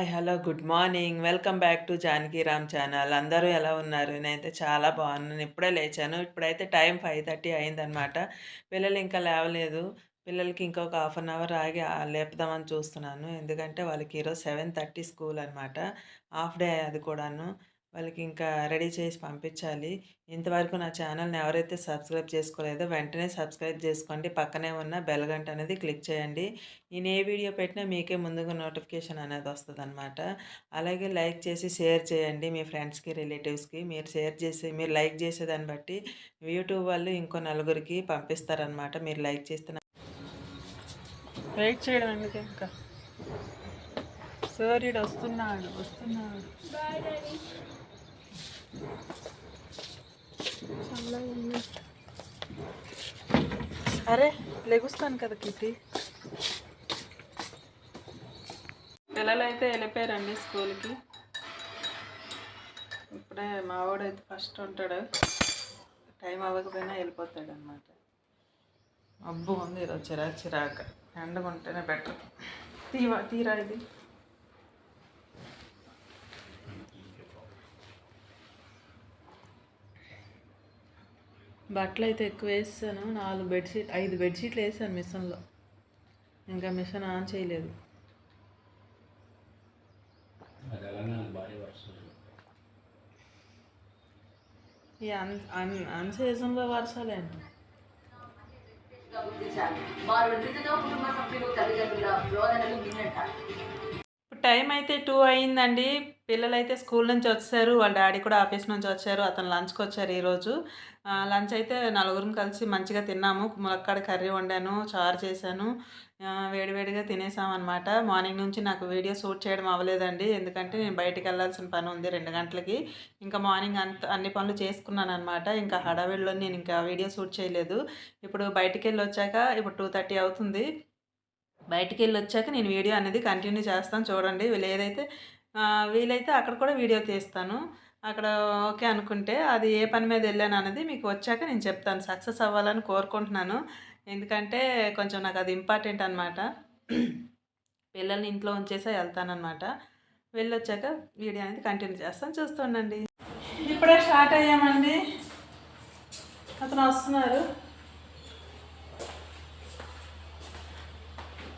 Hi hello good morning. Welcome back to Janakiram channel. అందరూ ఎలా ఉన్నారు? నేనైతే చాలా బాగున్నాను. ఇప్పుడే లేచాను. ఇప్పుడైతే టైం ఫైవ్ థర్టీ అయిందనమాట పిల్లలు ఇంకా లేవలేదు. పిల్లలకి ఇంకొక హాఫ్ అన్ అవర్ ఆగి లేపుదామని చూస్తున్నాను. ఎందుకంటే వాళ్ళకి ఈరోజు సెవెన్ థర్టీ స్కూల్ అనమాట హాఫ్ డే అది కూడాను. వాళ్ళకి ఇంకా రెడీ చేసి పంపించాలి. ఇంతవరకు నా ఛానల్ని ఎవరైతే సబ్స్క్రైబ్ చేసుకోలేదో వెంటనే సబ్స్క్రైబ్ చేసుకోండి. పక్కనే ఉన్న బెల్ గంట అనేది క్లిక్ చేయండి. నేను ఏ వీడియో పెట్టినా మీకే ముందుగా నోటిఫికేషన్ అనేది వస్తుంది అనమాట అలాగే లైక్ చేసి షేర్ చేయండి మీ ఫ్రెండ్స్కి రిలేటివ్స్కి. మీరు షేర్ చేసి మీరు లైక్ చేసేదాన్ని బట్టి యూట్యూబ్ వాళ్ళు ఇంకో నలుగురికి పంపిస్తారనమాట మీరు లైక్ చేస్తే లైక్ చేయడం ఎందుకు ఇంకా? సూర్యుడు వస్తున్నాడు వస్తున్నాడు. అరే లెగుస్తాను కదా కీర్తి. పిల్లలు అయితే వెళ్ళిపోయారండి స్కూల్కి. ఇప్పుడే మావాడైతే ఫస్ట్ ఉంటాడు. టైం అవ్వకపోయినా వెళ్ళిపోతాడు అనమాట అబ్బు ఉంది ఈరోజు చిరాకు చిరాక. ఎండగా ఉంటేనే బెటర్. తీవా తీరా ఇది. బట్టలు అయితే ఎక్కువ వేసాను నాలుగు బెడ్షీట్ ఐదు బెడ్షీట్లు వేసాను మిషన్లో. ఇంకా మిషన్ ఆన్ చేయలేదు. ఈ అన్ అన్ అన్ సీజన్లో వర్షాలేంటి ఇప్పుడు టైం అయితే టూ అయిందండి. పిల్లలైతే స్కూల్ నుంచి వచ్చారు వాళ్ళ డాడీ కూడా ఆఫీస్ నుంచి వచ్చారు అతను లంచ్కి వచ్చారు ఈరోజు. లంచ్ అయితే నలుగురం కలిసి మంచిగా తిన్నాము. ములక్కాడ కర్రీ వండాను చారు చేశాను. వేడివేడిగా తినేసామన్నమాట. మార్నింగ్ నుంచి నాకు వీడియో షూట్ చేయడం అవ్వలేదండి. ఎందుకంటే నేను బయటికి వెళ్ళాల్సిన పని ఉంది రెండు గంటలకి. ఇంకా మార్నింగ్ అంత అన్ని పనులు చేసుకున్నాను అనమాట ఇంకా హడావిడిలో నేను ఇంకా వీడియో షూట్ చేయలేదు. ఇప్పుడు బయటికి వెళ్ళి వచ్చాక ఇప్పుడు టూ థర్టీ అవుతుంది. బయటికి వెళ్ళి వచ్చాక నేను వీడియో అనేది కంటిన్యూ చేస్తాను చూడండి. వీళ్ళు ఏదైతే వీలైతే అక్కడ కూడా వీడియో తీస్తాను. అక్కడ ఓకే అనుకుంటే అది ఏ పని మీద వెళ్ళాను అనేది మీకు వచ్చాక నేను చెప్తాను. సక్సెస్ అవ్వాలని కోరుకుంటున్నాను. ఎందుకంటే కొంచెం నాకు అది ఇంపార్టెంట్ అనమాట పిల్లల్ని ఇంట్లో ఉంచేసే వెళ్తానమాట వెళ్ళొచ్చాక వీడియో అనేది కంటిన్యూ చేస్తాను. చూస్తుండండి ఇప్పుడే స్టార్ట్ అయ్యామండి. అతను వస్తున్నారు.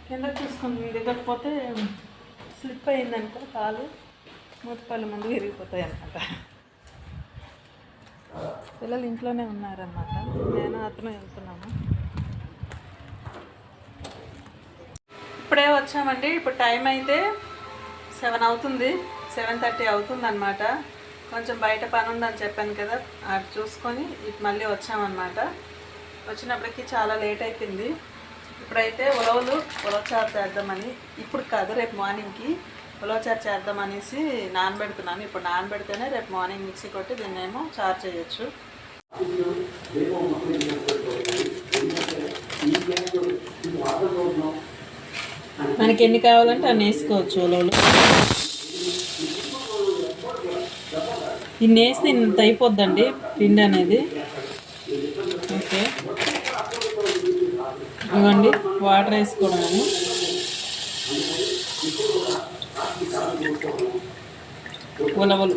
కింద చూసుకుంది. దిగకపోతే స్లిప్ అయిందనుకో కాలు మూతపల్లి ముందు విరిగిపోతాయి అనమాట పిల్లలు ఇంట్లోనే ఉన్నారన్నమాట. నేను అతను వెళ్తున్నాము. ఇప్పుడే వచ్చామండి. ఇప్పుడు టైం అయితే సెవెన్ అవుతుంది. సెవెన్ థర్టీ అవుతుందన్నమాట. కొంచెం బయట పని ఉందని చెప్పాను కదా అది చూసుకొని ఇటు మళ్ళీ వచ్చామన్నమాట. వచ్చినప్పటికీ చాలా లేట్ అయిపోయింది. ఇప్పుడైతే ఉలవలు ఉలవచారు చేద్దామని ఇప్పుడు కాదు రేపు మార్నింగ్కి ఉలవచారు చేద్దామనేసి నానబెడుతున్నాను. ఇప్పుడు నానబెడితేనే రేపు మార్నింగ్ మిక్సీ కొట్టి దీన్నేమో చారు చేయొచ్చు. మనకి ఎన్ని కావాలంటే అన్ని వేసుకోవచ్చు ఉలవలు. ఇన్ని వేస్తే ఇంత అయిపోద్దండి పిండి అనేది. ఓకే. ఇవ్వండి వాటర్ వేసుకోవడము. ఉలవలు.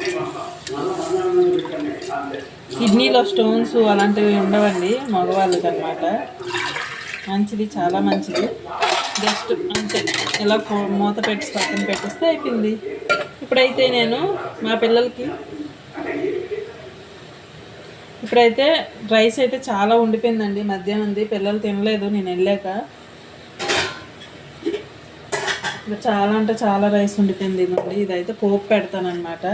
కిడ్నీలో స్టోన్స్ అలాంటివి ఉండవండి మగవాళ్ళకి అనమాట మంచిది చాలా మంచిది. జస్ట్ అంతే. ఇలా మూత పెట్టి పక్కన పెట్టేస్తే అయిపోయింది. ఇప్పుడైతే నేను మా పిల్లలకి ఇప్పుడైతే రైస్ అయితే చాలా ఉండిపోయిందండి. మధ్యాహ్నంది పిల్లలు తినలేదు నేను వెళ్ళాక. ఇప్పుడు చాలా అంటే చాలా రైస్ ఉండిపోయింది ఇదండి ఇదైతే పోపు పెడతానమాట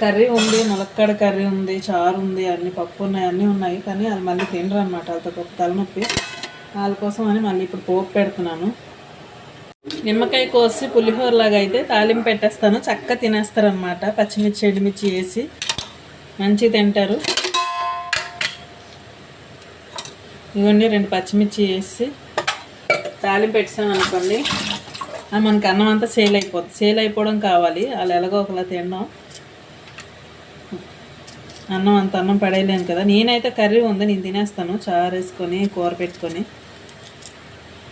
కర్రీ ఉంది ములక్కాడ కర్రీ ఉంది చారు ఉంది అన్ని పప్పు ఉన్నాయి అన్నీ ఉన్నాయి. కానీ అది మళ్ళీ తినరు అనమాట వాళ్ళతో పప్పు తలనొప్పి. వాళ్ళ కోసం అని మళ్ళీ ఇప్పుడు పోపు పెడుతున్నాను. నిమ్మకాయ కోసి పులిహోర లాగా అయితే తాలింపు పెట్టేస్తాను. చక్కగా తినేస్తారనమాట పచ్చిమిర్చి ఎండుమిర్చి వేసి మంచిగా తింటారు. ఇవన్నీ రెండు పచ్చిమిర్చి వేసి తాలింపు పెట్టాం అనుకోండి. అది మనకి అన్నం అంతా సేల్ అయిపోతుంది. సేల్ అయిపోవడం కావాలి. వాళ్ళు ఎలాగో ఒకలా తినడం అన్నం అంత అన్నం పడేయలేను కదా. నేనైతే కర్రీ ఉంది నేను తినేస్తాను. చారు వేసుకొని కూర పెట్టుకొని.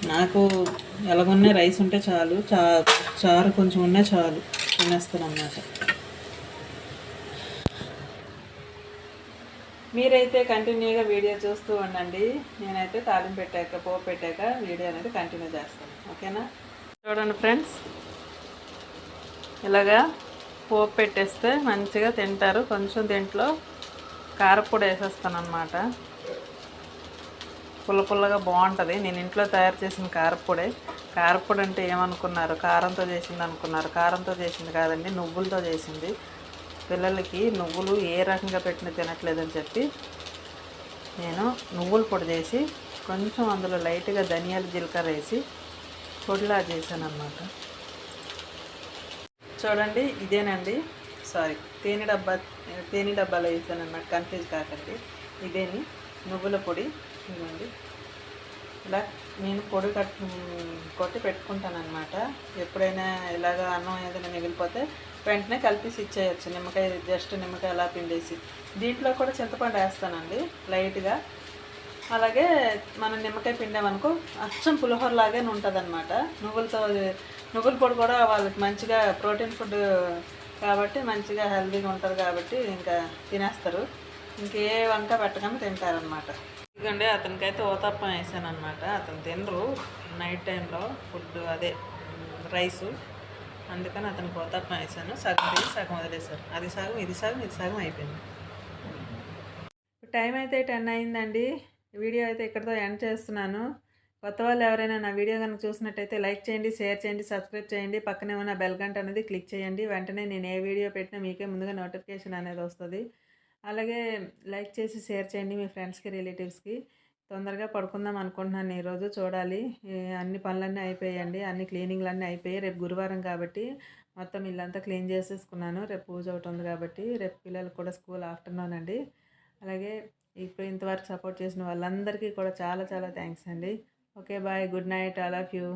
నాకు ఎలాగున్నా రైస్ ఉంటే చాలు. చా చారు కొంచెం ఉన్నా చాలు. తినేస్తాను అన్నమాట. మీరైతే కంటిన్యూగా వీడియో చూస్తూ ఉండండి. నేనైతే తాళం పెట్టాక పోపు పెట్టాక వీడియో అనేది కంటిన్యూ చేస్తాను. ఓకేనా? చూడండి ఫ్రెండ్స్. ఇలాగా పోపు పెట్టేస్తే మంచిగా తింటారు. కొంచెం దీంట్లో కారపొడి వేసేస్తాను అనమాట పుల్ల పుల్లగా బాగుంటుంది. నేను ఇంట్లో తయారు చేసిన కారపొడి. కారపొడి అంటే ఏమనుకున్నారు? కారంతో చేసింది అనుకున్నారు కారంతో చేసింది కాదండి నువ్వులతో చేసింది. పిల్లలకి నువ్వులు ఏ రకంగా పెట్టినా తినట్లేదని చెప్పి నేను నువ్వుల పొడి చేసి కొంచెం అందులో లైట్గా ధనియాల జీలకర్ర వేసి పొడిలా చేశాను చూడండి ఇదేనండి. సారీ తేనె డబ్బా తేనె డబ్బాలో వేసాను కన్ఫ్యూజ్ కాకండి. ఇదేని నువ్వుల పొడి. ఇవ్వండి ఇలా నేను పొడి కట్ కొట్టి పెట్టుకుంటాను అనమాట ఎప్పుడైనా ఇలాగ అన్నం ఏదైనా మిగిలిపోతే వెంటనే కలిపేసి ఇచ్చేయచ్చు. నిమ్మకాయ జస్ట్ నిమ్మకాయ అలా పిండేసి. దీంట్లో కూడా చింతపండు వేస్తానండి లైట్గా. అలాగే మనం నిమ్మకాయ పిండామనుకో అచ్చం పులిహోర లాగానే ఉంటుంది అనమాట నువ్వులతో నువ్వుల పొడి కూడా వాళ్ళకి మంచిగా ప్రోటీన్ ఫుడ్ కాబట్టి మంచిగా హెల్తీగా ఉంటుంది కాబట్టి ఇంకా తినేస్తారు. ఇంకే వంక పెట్టకుండా తింటారనమాట ఎందుకంటే అతనికైతే ఓతప్పం వేసాను అనమాట అతను తినరు నైట్ టైంలో ఫుడ్ అదే రైసు. అందుకని అతను ఓతప్పం వేసాను సగం తిరిగి సగం వదిలేశారు. అది సగం ఇది సగం ఇది సగం అయిపోయింది. టైం అయితే టెన్ అయిందండి. వీడియో అయితే ఇక్కడితో ఎండ్ చేస్తున్నాను. కొత్త వాళ్ళు ఎవరైనా నా వీడియో కనుక చూసినట్టయితే లైక్ చేయండి షేర్ చేయండి సబ్స్క్రైబ్ చేయండి. పక్కనే ఉన్న బెల్ గంట అనేది క్లిక్ చేయండి. వెంటనే నేను ఏ వీడియో పెట్టినా మీకే ముందుగా నోటిఫికేషన్ అనేది వస్తుంది. అలాగే లైక్ చేసి షేర్ చేయండి మీ ఫ్రెండ్స్కి రిలేటివ్స్కి. తొందరగా పడుకుందాం అనుకుంటున్నాను. ఈరోజు చూడాలి. అన్ని పనులన్నీ అయిపోయాయండి. అన్ని క్లీనింగ్లన్నీ అయిపోయాయి. రేపు గురువారం కాబట్టి మొత్తం ఇల్లంతా క్లీన్ చేసేసుకున్నాను. రేపు పూజ ఒకటి ఉంది కాబట్టి రేపు పిల్లలకు కూడా స్కూల్ ఆఫ్టర్నూన్ అండి. అలాగే ఇప్పుడు ఇంతవరకు సపోర్ట్ చేసిన వాళ్ళందరికీ కూడా చాలా చాలా థ్యాంక్స్ అండి. Okay bye. Good night. All of you.